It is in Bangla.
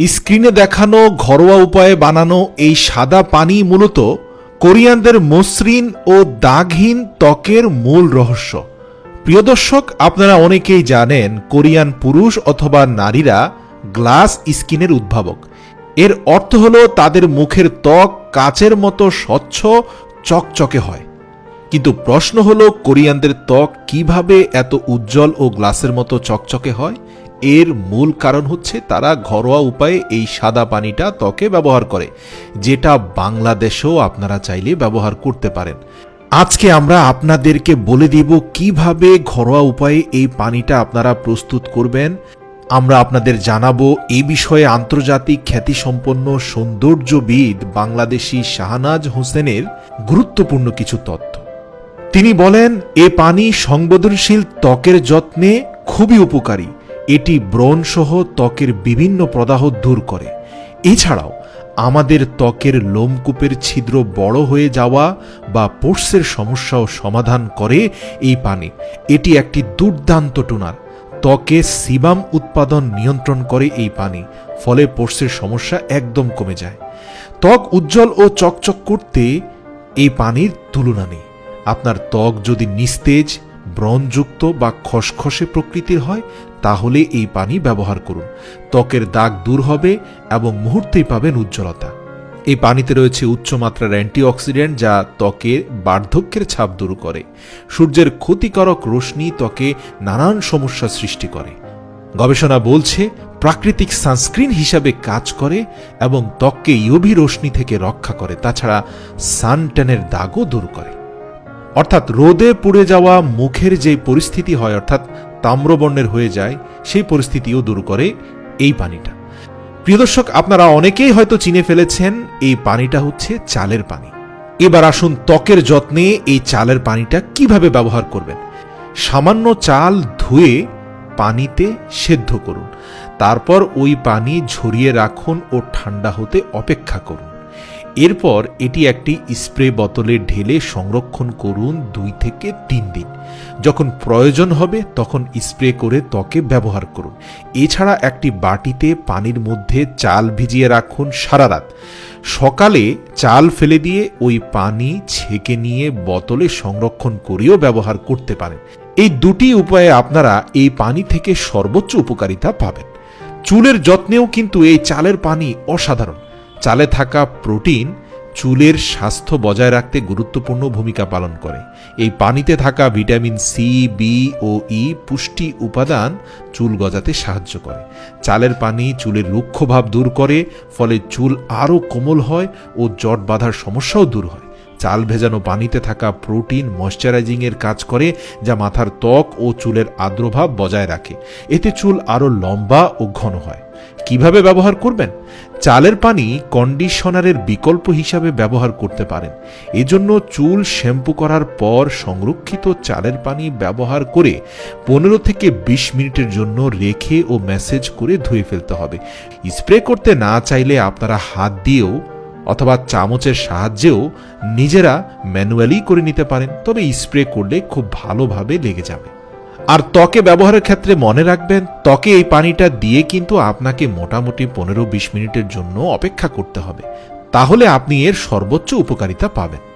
স্ক্রিনে দেখানো ঘরোয়া উপায়ে বানানো এই সাদা পানি মূলত কোরিয়ানদের মসৃণ ও দাগহীন ত্বকের মূল রহস্য। প্রিয় দর্শক, আপনারা অনেকেই জানেন কোরিয়ান পুরুষ অথবা নারীরা গ্লাস স্কিনের উদ্ভাবক। এর অর্থ হল তাদের মুখের ত্বক কাচের মতো স্বচ্ছ, চকচকে হয়। কিন্তু প্রশ্ন হল, কোরিয়ানদের ত্বক কীভাবে এত উজ্জ্বল ও গ্লাসের মতো চকচকে হয়? এর মূল কারণ হচ্ছে তারা ঘরোয়া উপায়ে এই সাদা পানিটা ত্বকে ব্যবহার করে, যেটা বাংলাদেশেও আপনারা চাইলে ব্যবহার করতে পারেন। আজকে আমরা আপনাদেরকে বলে দিব কীভাবে ঘরোয়া উপায়ে এই পানিটা আপনারা প্রস্তুত করবেন। আমরা আপনাদের জানাব এই বিষয়ে আন্তর্জাতিক খ্যাতিসম্পন্ন সৌন্দর্যবিদ বাংলাদেশি শাহনাজ হোসেনের গুরুত্বপূর্ণ কিছু তথ্য। তিনি বলেন, এ পানি সংবেদনশীল ত্বকের যত্নে খুবই উপকারী। এটি ব্রণ সহ ত্বকের বিভিন্ন প্রদাহ দূর করে। এছাড়াও, আমাদের ত্বকের লোমকূপের ছিদ্র বড় হয়ে যাওয়া বা পোর্সের সমস্যাও সমাধান করে এই পানি। এটি একটি দুর্দান্ত টোনার। ত্বকে সিবাম উৎপাদন নিয়ন্ত্রণ করে এই পানি, ফলে পোর্সের সমস্যা একদম কমে যায়। ত্বক উজ্জ্বল ও চকচক করতে এই পানির তুলনা নেই। আপনার ত্বক যদি নিস্তেজ ব্রণযুক্ত বা খসখসে প্রকৃতির হয়, তাহলে এই পানি ব্যবহার করুন। ত্বকের দাগ দূর হবে এবং মুহূর্তেই পাবেন উজ্জ্বলতা। এই পানিতে রয়েছে উচ্চমাত্রার অ্যান্টিঅক্সিডেন্ট যা ত্বকের বার্ধক্যের ছাপ দূর করে। সূর্যের ক্ষতিকারক রশ্মি ত্বকে নানান সমস্যা সৃষ্টি করে। গবেষণা বলছে, প্রাকৃতিক সানস্ক্রিন হিসাবে কাজ করে এবং ত্বককে ইউভি রশ্মি থেকে রক্ষা করে, তাছাড়া সানট্যানের দাগও দূর করে। অর্থাৎ রোদে পুড়ে যাওয়া মুখের যে পরিস্থিতি হয়, অর্থাৎ তাম্রবর্ণের হয়ে যায়, সেই পরিস্থিতিও দূর করে এই পানিটা। প্রিয় দর্শক, আপনারা অনেকেই হয়তো চিনে ফেলেছেন, এই পানিটা হচ্ছে চালের পানি। এবার আসুন ত্বকের যত্নে এই চালের পানিটা কীভাবে ব্যবহার করবেন। সামান্য চাল ধুয়ে পানিতে সেদ্ধ করুন। তারপর ওই পানি ঝরিয়ে রাখুন ও ঠান্ডা হতে অপেক্ষা করুন। এরপর এটি একটি স্প্রে বোতলে ঢেলে সংরক্ষণ করুন দুই থেকে তিন দিন। যখন প্রয়োজন হবে, তখন স্প্রে করে ত্বকে ব্যবহার করুন। এছাড়া একটি বাটিতে পানির মধ্যে চাল ভিজিয়ে রাখুন সারা রাত। সকালে চাল ফেলে দিয়ে ওই পানি ছেঁকে নিয়ে বোতলে সংরক্ষণ করেও ব্যবহার করতে পারেন। এই দুটি উপায়ে আপনারা এই পানি থেকে সর্বোচ্চ উপকারিতা পাবেন। চুলের যত্নেও কিন্তু এই চালের পানি অসাধারণ। চালে থাকা প্রোটিন চুলের স্বাস্থ্য বজায় রাখতে গুরুত্বপূর্ণ ভূমিকা পালন করে। এই পানিতে থাকা ভিটামিন সি বি ও ই পুষ্টি উপাদান চুল গজাতে সাহায্য করে। চালের পানি চুলের রুক্ষভাব দূর করে, ফলে চুল আরও কোমল হয় ও জট বাঁধার সমস্যাও দূর হয়। চাল ভেজানো পানিতে থাকা প্রোটিন ময়শ্চারাইজিংয়ের কাজ করে, যা মাথার ত্বক ও চুলের আর্দ্রভাব বজায় রাখে। এতে চুল আরও লম্বা ও ঘন হয়। কীভাবে ব্যবহার করবেন? চালের পানি কন্ডিশনারের বিকল্প হিসাবে ব্যবহার করতে পারেন। এজন্য চুল শ্যাম্পু করার পর সংরক্ষিত চালের পানি ব্যবহার করে পনেরো থেকে বিশ মিনিটের জন্য রেখে ও ম্যাসেজ করে ধুয়ে ফেলতে হবে। স্প্রে করতে না চাইলে আপনারা হাত দিয়েও অথবা চামচের সাহায্যেও নিজেরা ম্যানুয়ালি করে নিতে পারেন, তবে স্প্রে করলে খুব ভালোভাবে লেগে যাবে। আর ত্বকে ব্যবহারের ক্ষেত্রে মনে রাখবেন, ত্বকে এই পানিটা দিয়ে কিন্তু আপনাকে মোটামুটি পনেরো বিশ মিনিটের জন্য অপেক্ষা করতে হবে। তাহলে আপনি এর সর্বোচ্চ উপকারিতা পাবেন।